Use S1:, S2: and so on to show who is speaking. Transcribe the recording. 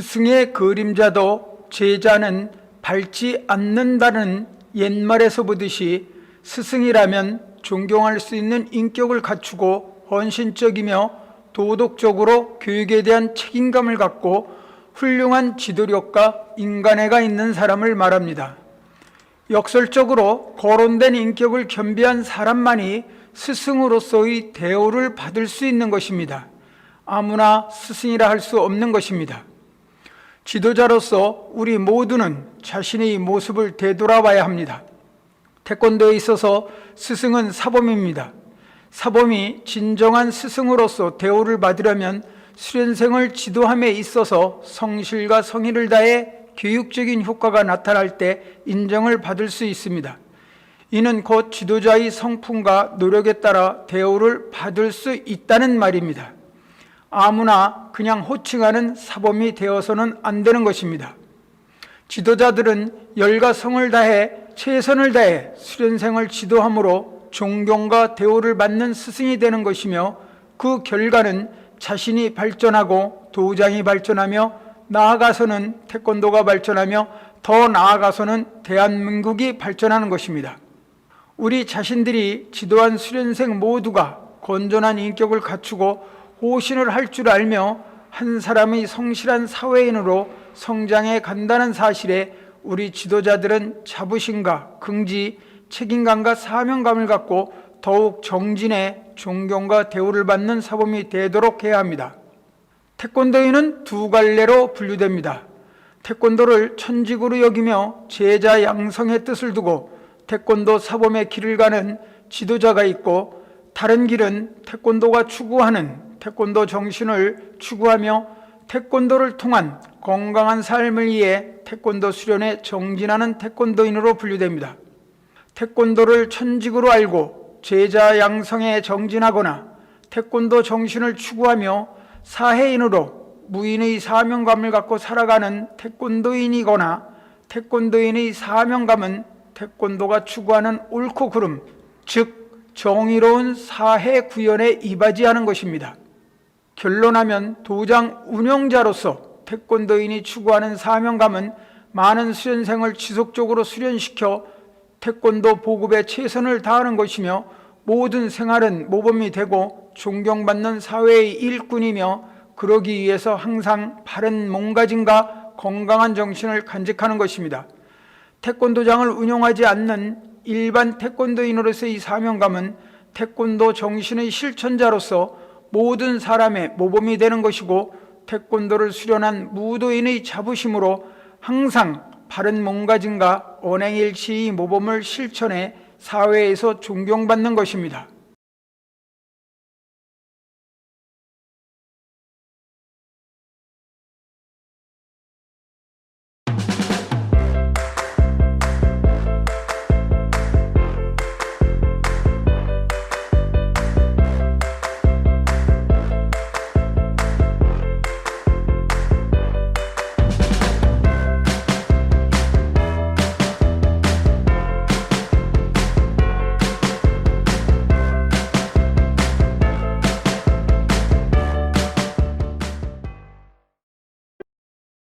S1: 스승의 그림자도 제자는 밟지 않는다는 옛말에서 보듯이 스승이라면 존경할 수 있는 인격을 갖추고 헌신적이며 도덕적으로 교육에 대한 책임감을 갖고 훌륭한 지도력과 인간애가 있는 사람을 말합니다. 역설적으로 거론된 인격을 겸비한 사람만이 스승으로서의 대우를 받을 수 있는 것입니다. 아무나 스승이라 할 수 없는 것입니다. 지도자로서 우리 모두는 자신의 모습을 되돌아봐야 합니다. 태권도에 있어서 스승은 사범입니다. 사범이 진정한 스승으로서 대우를 받으려면 수련생을 지도함에 있어서 성실과 성의를 다해 교육적인 효과가 나타날 때 인정을 받을 수 있습니다. 이는 곧 지도자의 성품과 노력에 따라 대우를 받을 수 있다는 말입니다. 아무나 그냥 호칭하는 사범이 되어서는 안 되는 것입니다. 지도자들은 열과 성을 다해 최선을 다해 수련생을 지도함으로 존경과 대우를 받는 스승이 되는 것이며 그 결과는 자신이 발전하고 도장이 발전하며 나아가서는 태권도가 발전하며 더 나아가서는 대한민국이 발전하는 것입니다. 우리 자신들이 지도한 수련생 모두가 건전한 인격을 갖추고 호신을 할 줄 알며 한 사람의 성실한 사회인으로 성장해 간다는 사실에 우리 지도자들은 자부심과 긍지, 책임감과 사명감을 갖고 더욱 정진해 존경과 대우를 받는 사범이 되도록 해야 합니다. 태권도인은 두 갈래로 분류됩니다. 태권도를 천직으로 여기며 제자 양성의 뜻을 두고 태권도 사범의 길을 가는 지도자가 있고 다른 길은 태권도가 추구하는 태권도 정신을 추구하며 태권도를 통한 건강한 삶을 위해 태권도 수련에 정진하는 태권도인으로 분류됩니다. 태권도를 천직으로 알고 제자 양성에 정진하거나 태권도 정신을 추구하며 사회인으로 무인의 사명감을 갖고 살아가는 태권도인이거나 태권도인의 사명감은 태권도가 추구하는 옳고 그름, 즉 정의로운 사회 구현에 이바지하는 것입니다. 결론하면 도장 운영자로서 태권도인이 추구하는 사명감은 많은 수련생을 지속적으로 수련시켜 태권도 보급에 최선을 다하는 것이며 모든 생활은 모범이 되고 존경받는 사회의 일꾼이며 그러기 위해서 항상 바른 몸가짐과 건강한 정신을 간직하는 것입니다. 태권도장을 운영하지 않는 일반 태권도인으로서의 사명감은 태권도 정신의 실천자로서 모든 사람의 모범이 되는 것이고 태권도를 수련한 무도인의 자부심으로 항상 바른 몸가짐과 언행일치의 모범을 실천해 사회에서 존경받는 것입니다.